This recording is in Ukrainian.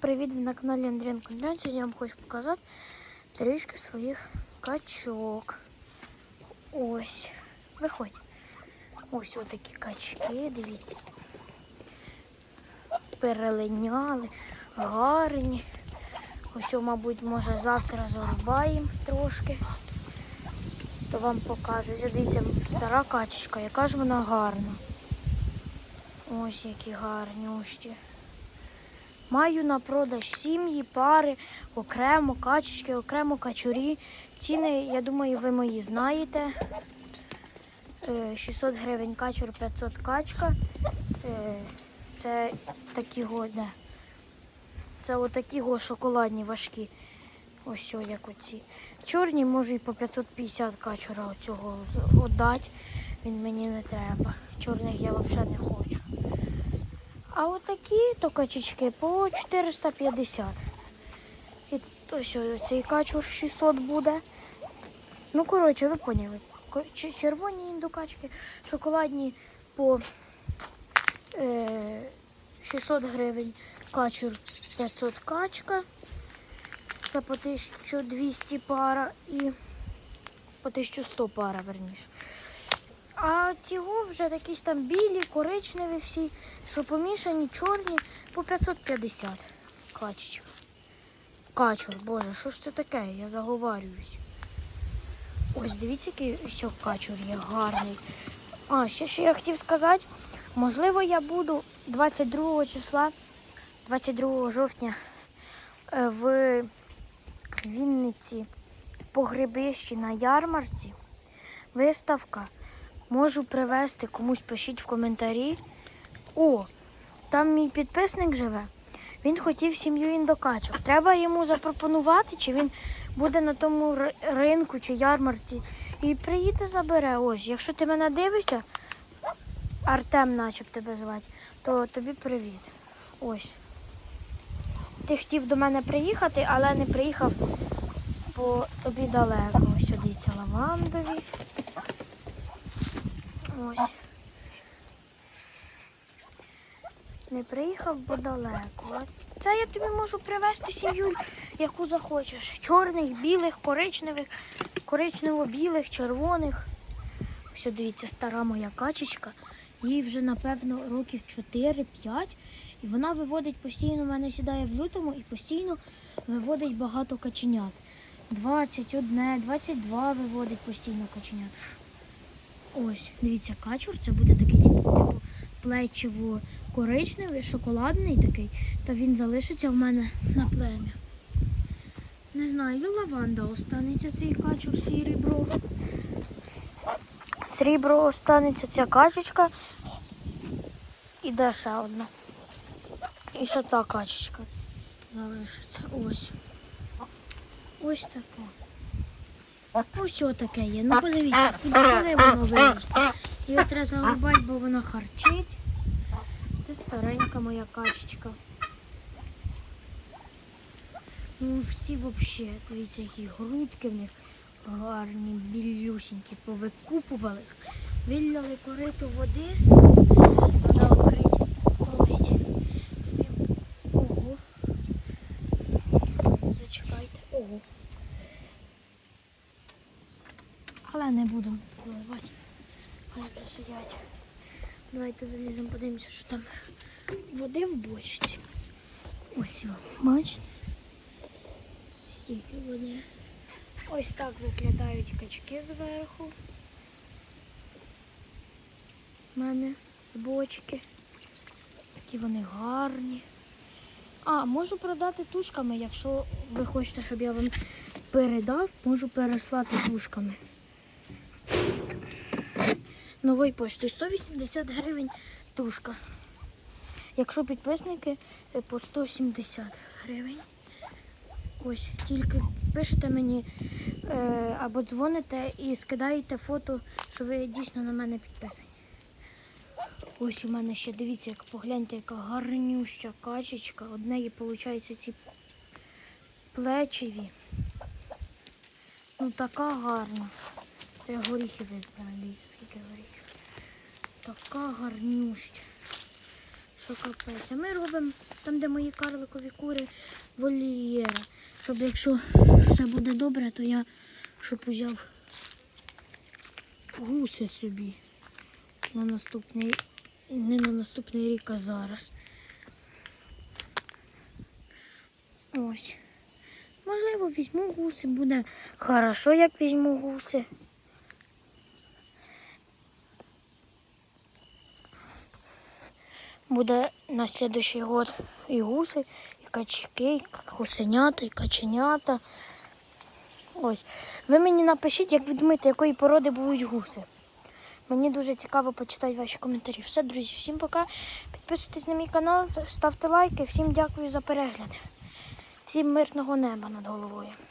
Привіт ви на каналі Андріан. Сьогодні я вам хочу показати трішки своїх качок. Ось. Виходь. Ось отакі качки, дивіться. Перелиняли, гарні. Ось, мабуть, може завтра зарубаємо трошки. То вам покажу. Дивіться, стара качечка, яка ж вона гарна. Ось які гарні ушті. Маю на продаж сім'ї, пари, окремо качечки, окремо качурі. Ціни, я думаю, ви мої знаєте. Е, 600 гривень качур, 500 качка. Е, Це такі го, де? Це отакі го шоколадні важкі. Ось о, як оці. Чорні можу і по 550 качура оцього віддати. Він мені не треба. Чорних я взагалі не хочу. А отакі то качечки по 450. І ось цей качур 600 буде. Ну, коротше, ви поняли. Червоні індукачки, шоколадні по е, 600 гривень качур 500 качка. Це по 1200 пара і по 1100 пара, верніше. А цього вже якісь там білі, коричневі всі, що помішані, чорні по 550 качечка. Качур, боже, що ж це таке? Я заговарююсь. Ось дивіться, який ось качур є гарний. А, ще що я хотів сказати, можливо, я буду 22 числа, 22 жовтня е, в Вінниці по грибищі на ярмарці. Виставка. Можу привезти, комусь пишіть в коментарі. О, там мій підписник живе. Він хотів сім'ю індокачок. Треба йому запропонувати, чи він буде на тому ринку чи ярмарці. І приїде забере. Ось, якщо ти мене дивишся, Артем начеб тебе звати, то тобі привіт. Ось. Ти хотів до мене приїхати, але не приїхав, бо тобі далеко. Ось дивіться, лавандові. Ось. Не приїхав, бо далеко. Це я тобі можу привезти сім'ю, яку захочеш. Чорних, білих, коричневих, коричнево-білих, червоних. Ось дивіться, стара моя качечка. Їй вже, напевно, років 4-5. І вона виводить постійно, в мене сідає в лютому і постійно виводить багато каченят. 21, 22 виводить постійно каченят. Ось, дивіться, качур, це буде такий типу, плечиво коричневий, шоколадний такий, та він залишиться в мене на плем'я. Не знаю, лаванда останеться цей качур срібро. Срібро останеться ця качечка. І де ще одна. І ще та качечка залишиться. Ось. Ось така. Ось таке є. Ну подивіться, коли воно виросте. Його треба загрубати, бо воно харчить. Це старенька моя качечка. Ну, всі взагалі, дивіться, які грудки в них гарні, білюсінькі, повикупувались. Вилляли корито води. Треба відкрити. Ловить. Але не буду виливати. Хай вже сидять. Давайте заліземо, подивимося, що там води в бочці. Ось його, бачите? Стільки води. Ось так виглядають качки зверху. У мене з бочки. Такі вони гарні. А, можу продати тушками, якщо ви хочете, щоб я вам передав, можу переслати тушками. Новою поштою 180 гривень тушка. Якщо підписники е, по 170 гривень. Ось, тільки пишете мені е, або дзвоните і скидаєте фото, що ви дійсно на мене підписані. Ось у мене ще дивіться, як погляньте, яка гарнюща качечка. Одне її, виходить, ці плечеві. Ну така гарна. Я горіхи вибрала, дивіться, скільки горіхів. Така гарнюща. що капець. А ми робимо там, де мої карликові кури, вольєри. Щоб якщо все буде добре, то я щоб узяв гуси собі на наступний, не на наступний рік, а зараз. Ось. Можливо, візьму гуси, буде хорошо, як візьму гуси. Буде на следующий год і гуси, і качки, і гусенята, і каченята. Ось. Ви мені напишіть, як ви думаєте, якої породи будуть гуси. Мені дуже цікаво почитати ваші коментарі. Все, друзі, всім пока. Підписуйтесь на мій канал, ставте лайки. Всім дякую за перегляд. Всім мирного неба над головою.